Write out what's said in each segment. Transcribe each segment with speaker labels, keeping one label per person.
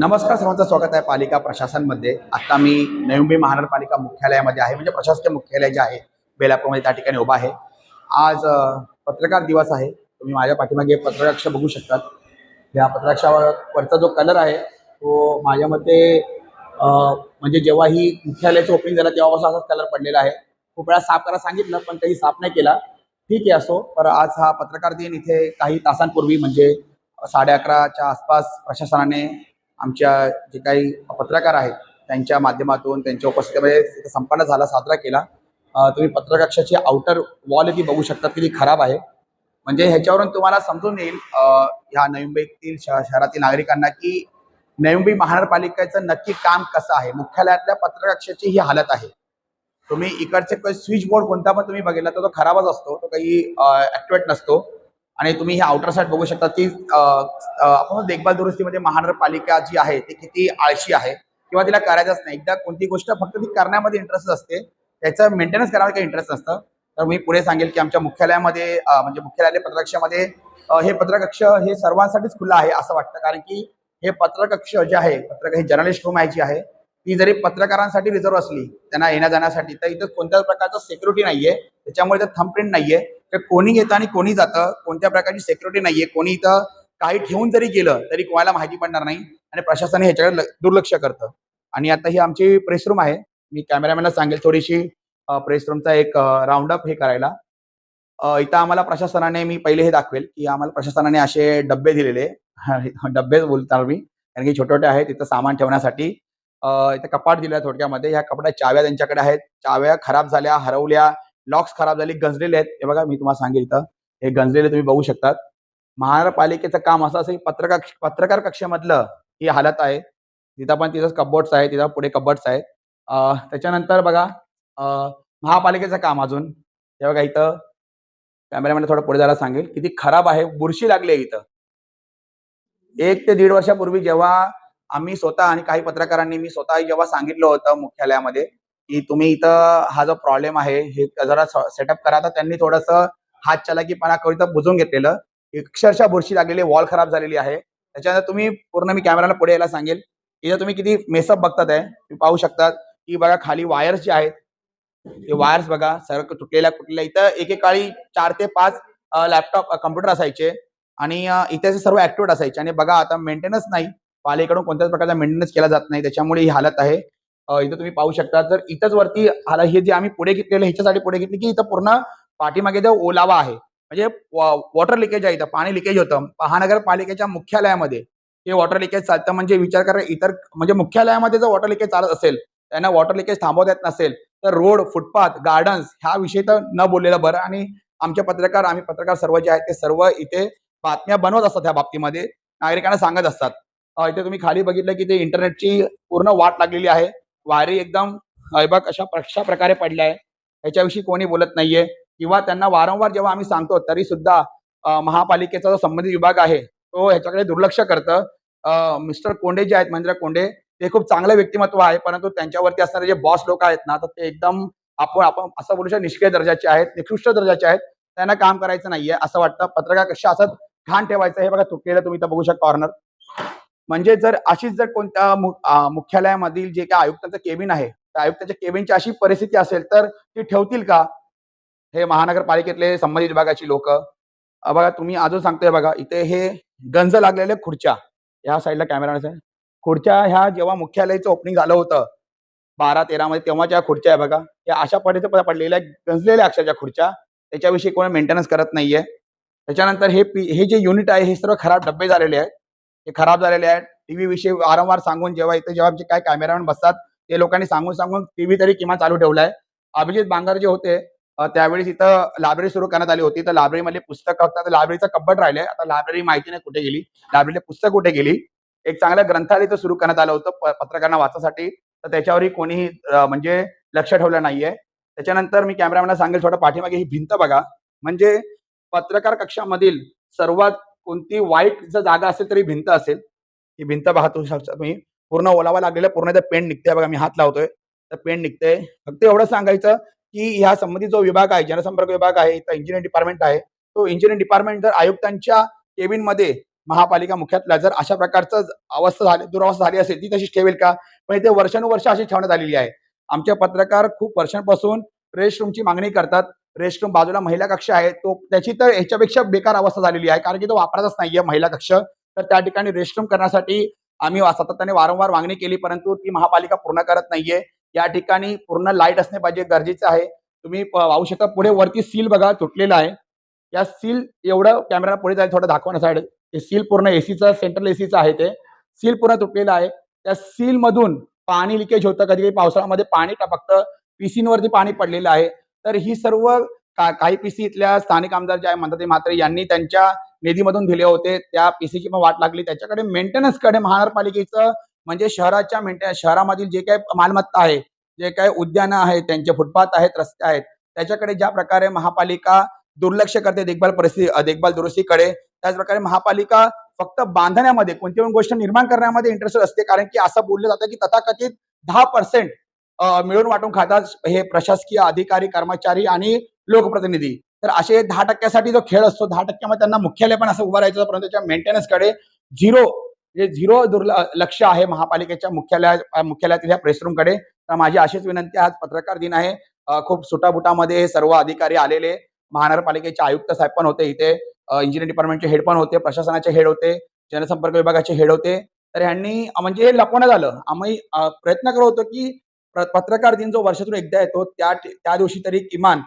Speaker 1: नमस्कार सर्वांचं स्वागत आहे पालिका प्रशासनमध्ये. आता मी नवी महानगरपालिका मुख्यालयामध्ये आहे. म्हणजे प्रशासकीय मुख्यालय जे आहे बेलापूरमध्ये त्या ठिकाणी उभा आहे. आज पत्रकार दिवस आहे. तुम्ही माझ्या पाठीमागे पत्रकाक्ष बघू शकतात. या पत्रकाक्षावर वरचा जो कलर आहे तो माझ्या मते म्हणजे जेव्हा ही मुख्यालयाचं ओपनिंग झालं तेव्हापासून असाच कलर पडलेला आहे. खूप वेळा साफ करायला सांगितलं पण काही साफ नाही केला. ठीक आहे असो तर आज हा पत्रकार दिन इथे काही तासांपूर्वी म्हणजे साडे अकराच्या आसपास प्रशासनाने आमच्या जे काही पत्रकार आहेत त्यांच्या माध्यमातून त्यांच्या उपस्थितीमध्ये संपन्न झाला साजरा केला. तुम्ही पत्रकक्षाची आउटर वॉल ती बघू शकता ती खराब आहे. म्हणजे ह्याच्यावरून तुम्हाला समजून येईल ह्या नवी मुंबईतील श- शहरातील नागरिकांना की नवी मुंबई महानगरपालिकेचं नक्की काम कसं आहे? मुख्यालयातल्या पत्रकक्षाची ही हालत आहे. तुम्ही इकडचे काही स्विच बोर्ड कोणता पण तुम्ही बघितला तर तो खराबच असतो तो काही ऍक्टिवेट नसतो. आणि तुम्ही हे आउटर साईड बघू शकता ती आपण देखभाल दुरुस्तीमध्ये म्हणजे महानगरपालिका जी आहे ती किती आळशी आहे किंवा तिला करायचंच नाही. एकदा कोणती गोष्ट फक्त ती करण्यामध्ये इंटरेस्ट असते त्याचं मेंटेनन्स करायला काही इंटरेस्ट नसतं. तर मी पुढे सांगेल की आमच्या मुख्यालयामध्ये म्हणजे मुख्यालय पत्रकक्षामध्ये हे पत्रकक्ष हे सर्वांसाठीच खुलं आहे असं वाटतं. कारण की हे पत्रकक्ष जे आहे पत्रक हे जर्नलिस्ट रूम आहे जी आहे ती जरी पत्रकारांसाठी रिझर्व असली त्यांना येण्या जाण्यासाठी तर इथं कोणत्याच प्रकारचं सिक्युरिटी नाहीये. त्याच्यामुळे इथं थंबप्रिंट नाहीये. तर कोणी येतं आणि कोणी जातं कोणत्या प्रकारची सिक्युरिटी नाहीये. कोणी इथं काही ठेवून जरी गेलं तरी कोणाला माहिती पडणार नाही. आणि प्रशासन ह्याच्याकडे दुर्लक्ष करतं. आणि आता ही आमची प्रेस रूम आहे. मी कॅमेरामॅनला सांगेल थोडीशी. प्रेस रूमचा एक राऊंडअप हे करायला. इथं आम्हाला प्रशासनाने मी पहिले हे दाखवेल की आम्हाला प्रशासनाने असे डब्बे दिलेले. डब्बेच बोलणार मी. कारण की छोटे छोटे आहेत तिथं सामान ठेवण्यासाठी. इथं कपाट दिलं आहे थोडक्यामध्ये. ह्या कपाटात चाव्या त्यांच्याकडे आहेत. चाव्या खराब झाल्या हरवल्या लॉक्स खराब झाली गंजलेले आहेत. हे बघा मी तुम्हाला सांगेल इथं. हे गंजलेले तुम्ही बघू शकतात. महानगरपालिकेचं काम असं असेल की पत्रकार पत्रकार कक्षेमधलं ही हालत आहे. तिथं पण तिथं कबोर्ड्स आहे तिथं पुढे कबर्ड्स आहेत. त्याच्यानंतर बघा अ, महापालिकेचं काम अजून. हे बघा इथं. कॅमेरामॅन थोडं पुढे जायला सांगेल. किती खराब आहे. बुरशी लागली आहे इथं. एक ते दीड वर्षापूर्वी जेव्हा आम्ही स्वतः आणि काही पत्रकारांनी मी स्वतः जेव्हा सांगितलं होतं मुख्यालयामध्ये की तुम्ही इथं हा जो प्रॉब्लेम आहे हे जरा सेटअप करा. तर त्यांनी थोडंसं हात चलाकीपणा करून बुजून घेतलेलं. अक्षरशः बुरशी लागलेली वॉल खराब झालेली आहे. त्याच्यानंतर तुम्ही पूर्ण मी कॅमेराला पुढे यायला सांगेल इथं तुम्ही किती मेसअप बघतात आहे. तुम्ही पाहू शकतात की बघा खाली वायर्स जे आहेत ते वायर्स बघा सर्व तुटलेल्या कुठल्या इथं एकेकाळी चार ते पाच लॅपटॉप कम्प्युटर असायचे. आणि इथे सर्व ऍक्टिव्ह असायचे. आणि बघा आता मेंटेनन्स नाही. पालेकडून कोणत्याच प्रकारचा मेंटेनन्स केला जात नाही. त्याच्यामुळे ही हालत आहे. इथं तुम्ही पाहू शकता. तर इथंच वरती आला हे जे आम्ही पुढे घेतलेलं ह्याच्यासाठी पुढे घेतली की इथं पूर्ण पाठीमागे जो ओलावा आहे म्हणजे वॉटर लिकेज आहे इथं. पाणी लिकेज होतं. महानगरपालिकेच्या मुख्यालयामध्ये हे वॉटर लिकेज चालतं. म्हणजे विचार करा इतर म्हणजे मुख्यालयामध्ये जर वॉटर लिकेज चालत असेल त्यांना वॉटर लिकेज थांबवता येत नसेल तर रोड फुटपाथ गार्डन्स ह्या विषयी तर न बोललेलं बरं. आणि आमचे पत्रकार आम्ही पत्रकार सर्व जे आहेत ते सर्व इथे बातम्या बनवत असतात ह्या बाबतीमध्ये. नागरिकांना सांगत असतात. इथे तुम्ही खाली बघितलं की ते इंटरनेटची पूर्ण वाट लागलेली आहे. वायरी एकदम अयबाग अशा अशा प्रकारे पडल्या आहे. याच्याविषयी कोणी बोलत नाहीये. किंवा त्यांना वारंवार जेव्हा आम्ही सांगतो तरी सुद्धा महापालिकेचा जो संबंधित विभाग आहे तो ह्याच्याकडे दुर्लक्ष करतं. मिस्टर कोंडे जे आहेत महेंद्र कोंडे ते खूप चांगलं व्यक्तिमत्व आहे. परंतु त्यांच्यावरती असणारे जे बॉस लोक आहेत ना तर ते एकदम आपण आपण असं बोलू शकतो निष्क्रिय दर्जाचे आहेत निकृष्ट दर्जाचे आहेत. त्यांना काम करायचं नाहीये असं वाटतं. पत्रकार कशा असं घाण ठेवायचं हे बघा तुटलेलं तुम्ही इथं बघू शकता कॉर्नर. म्हणजे जर अशीच जर कोणत्या मुख्यालयामधील जे काय आयुक्तांचं केबिन आहे त्या आयुक्ताच्या केबिनची अशी परिस्थिती असेल तर ती ठेवतील का? हे महानगरपालिकेतले संबंधित विभागाची लोक. बघा तुम्ही अजून सांगतोय बघा इथे हे गंज लागलेल्या खुर्च्या. ह्या साईडला कॅमेरा खुर्च्या ह्या जेव्हा मुख्यालयाचं ओपनिंग झालं होतं बारा तेरा मध्ये तेव्हाच्या खुर्च्या आहे बघा या अशा पद्धतीने पडलेल्या गंजलेल्या अक्षरच्या खुर्च्या त्याच्याविषयी कोणी मेंटेनन्स करत नाहीये. त्याच्यानंतर हे पी- हे जे युनिट आहे हे सर्व खराब डब्बे झालेले आहेत. हे खराब झालेले आहेत. टीव्ही विषयी वारंवार सांगून जेव्हा इथे जेव्हा जे काय कॅमेरामॅन बसतात ते लोकांनी सांगून सांगून टीव्ही तरी किमान चालू ठेवलाय. अभिजित बांगर जे होते त्यावेळी त्यावेळेस इथं लायब्ररी सुरू करण्यात आली होती. तर लायब्ररीमधली पुस्तकं होतात लायब्ररीचं कब्बड राहिले आता लायब्ररी माहिती नाही कुठे गेली. लायब्ररीचे पुस्तक कुठे गेली? एक चांगलं ग्रंथालय इथं सुरू करण्यात आलं होतं पत्रकारांना वाचासाठी. तर त्याच्यावरही कोणीही म्हणजे लक्ष ठेवलं नाहीये. त्याच्यानंतर मी कॅमेरामॅनला सांगेल थोडं पाठीमागे ही भिंत बघा. म्हणजे पत्रकार कक्षामधील सर्वात कोणती वाईट जर जागा असेल तरी भिंत असेल. ही भिंत पाहतो शकता तुम्ही. पूर्ण ओलावा लागलेला पूर्ण त्या पेंट निघते बघा मी हात लावतोय. तर पेंट निघते फक्त एवढं सांगायचं की ह्या संबंधित जो विभाग आहे जनसंपर्क विभाग आहे इथं इंजिनिअरिंग डिपार्टमेंट आहे तो इंजिनिअरिंग डिपार्टमेंट जर आयुक्तांच्या केबिनमध्ये महापालिका मुख्यातल्या जर अशा प्रकारचं अवस्था झाली दुरावस्था झाली असेल ती तशीच ठेवेल का? पण इथे वर्षानुवर्ष अशी ठेवण्यात आलेली आहे. आमचे पत्रकार खूप वर्षांपासून रेस्ट रूमची मागणी करतात. रेशकम बाजूला महिला कक्ष आहे तो त्याची तर ह्याच्यापेक्षा बेकार अवस्था झालेली आहे कारण की तो वापरतच नाहीये महिला कक्ष. तर त्या ठिकाणी रेशकम करण्यासाठी आम्ही सातत्याने वारंवार मागणी केली परंतु ती महापालिका पूर्ण करत नाहीये. या ठिकाणी पूर्ण लाइट असणे पाहिजे गरजेचं आहे. तुम्ही पाहू शकता पुढे वरती सील बघा तुटलेला आहे. या सील एवढं कॅमेरा पुढे जाईल थोडं दाखवण्यासाठी हे सील पूर्ण एसीचं सेंट्रल एसीचं आहे ते. सील पूर्ण तुटलेलं आहे. त्या सील मधून पाणी लिकेज होतं कधी कधी पावसाळ्यामध्ये पाणी टपकतं पिसींवरती पाणी पडलेलं आहे. तर ही सर्व काही पीसी इथल्या स्थानिक आमदार जे आहे म्हणतात म्हात्रे यांनी त्यांच्या निधीमधून दिले होते. त्या पीसीची पण वाट लागली. त्याच्याकडे मेंटेनन्सकडे महानगरपालिकेचं म्हणजे शहराच्या मेंटेनन्स शहरामधील जे काही मालमत्ता आहे जे काही उद्यानं आहेत त्यांचे फुटपाथ आहेत रस्ते आहेत त्याच्याकडे ज्या प्रकारे महापालिका दुर्लक्ष करते देखभाल परिस्थिती देखभाल दुरुस्तीकडे त्याचप्रकारे महापालिका फक्त बांधण्यामध्ये कोणती पण गोष्ट निर्माण करण्यामध्ये इंटरेस्ट असते. कारण की असं बोललं जातं की तथाकथित दहा पर्सेंट मिळून वाटून खातात हे प्रशासकीय अधिकारी कर्मचारी आणि लोकप्रतिनिधी. तर असे दहा टक्क्यासाठी जो खेळ असतो दहा टक्क्यामध्ये त्यांना मुख्यालय पण असं उभं राहायचं परंतु त्याच्या मेंटेनन्सकडे झिरो जे झिरो दुर्ल लक्ष आहे महापालिकेच्या मुख्यालया मुख्यालयातील ह्या प्रेसरूमकडे तर माझी अशीच विनंती आज पत्रकार दिन आहे. खूप सुटाबुटामध्ये हे सर्व अधिकारी आलेले. महानगरपालिकेचे आयुक्त साहेब पण होते इथे. इंजिनिअरिंग डिपार्टमेंटचे हेड पण होते प्रशासनाचे हेड होते जनसंपर्क विभागाचे हेड होते. तर ह्यांनी म्हणजे हे लपवण्यात आलं. आम्ही प्रयत्न करत होतो की पत्रकार दिन जो वर्षातून एकदा येतो त्या त्या दिवशी तरी किमान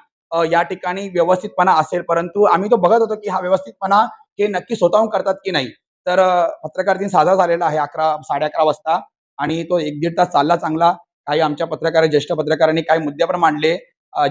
Speaker 1: या ठिकाणी व्यवस्थितपणा असेल. परंतु आम्ही तो बघत होतो की हा व्यवस्थितपणा हे नक्की स्वतःहून करतात की नाही. तर पत्रकार दिन साजरा झालेला आहे अकरा साडे अकरा वाजता. आणि तो एक दीड तास चालला चांगला. काही आमच्या पत्रकार ज्येष्ठ पत्रकारांनी काही मुद्द्यावर पण मांडले.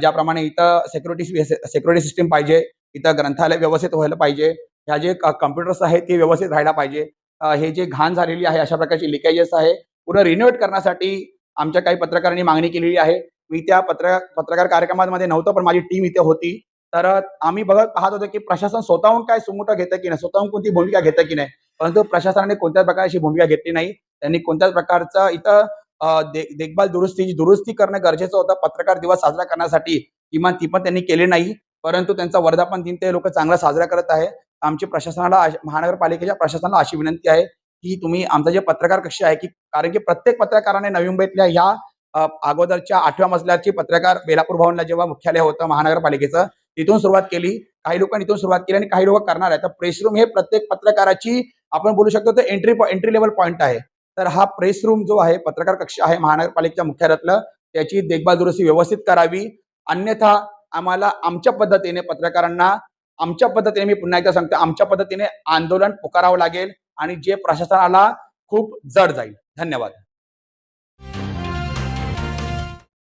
Speaker 1: ज्याप्रमाणे इथं सेक्युरिटी सेक्युरिटी सिस्टीम पाहिजे. इथं ग्रंथालय व्यवस्थित व्हायला पाहिजे. ह्या जे कम्प्युटर्स आहेत ते व्यवस्थित राहायला पाहिजे. हे जे घाण झालेली आहे अशा प्रकारची लिकेजेस आहे. पूर्ण रिनोव्हेट करण्यासाठी आमच्या काही पत्रकारांनी मागणी केलेली आहे. मी त्या पत्र पत्रकार कार्यक्रमामध्ये नव्हतं पण माझी टीम इथे होती. तर आम्ही बघत पाहत होतो की प्रशासन स्वतःहून काय सुमुटं घेतं की नाही? स्वतःहून कोणती भूमिका घेतं की नाही? परंतु प्रशासनाने कोणत्याच प्रकारची भूमिका घेतली नाही. त्यांनी कोणत्याच प्रकारचं इथं दे- देखभाल दुरुस्तीची दुरुस्ती करणं गरजेचं होतं. पत्रकार दिवस साजरा करण्यासाठी किमान ती पण त्यांनी केली नाही. परंतु त्यांचा वर्धापन दिन ते लोक चांगला साजरा करत आहे आमची प्रशासनाला महानगरपालिकेच्या प्रशासनाला अशी विनंती आहे की तुम्ही आमचा जे पत्रकार कक्ष आहे की कारण की प्रत्येक पत्रकाराने नवी मुंबईतल्या ह्या अगोदरच्या आठव्या मजल्याची पत्रकार बेलापूर भवनला जेव्हा मुख्यालय होतं महानगरपालिकेचं तिथून सुरुवात केली. काही लोकांनी इथून सुरुवात केली आणि काही लोक करणार आहे तर प्रेस रूम हे प्रत्येक पत्रकाराची आपण बोलू शकतो तर एंट्री एंट्री लेवल पॉईंट आहे. तर हा प्रेस रूम जो आहे पत्रकार कक्ष आहे महानगरपालिकेच्या मुख्यालयातलं त्याची देखभाल दुरुस्ती व्यवस्थित करावी. अन्यथा आम्हाला आमच्या पद्धतीने पत्रकारांना आमच्या पद्धतीने मी पुन्हा एकदा सांगतो आमच्या पद्धतीने आंदोलन पुकारावं लागेल. आणि जे प्रशासनाला खूप जड जाईल. धन्यवाद.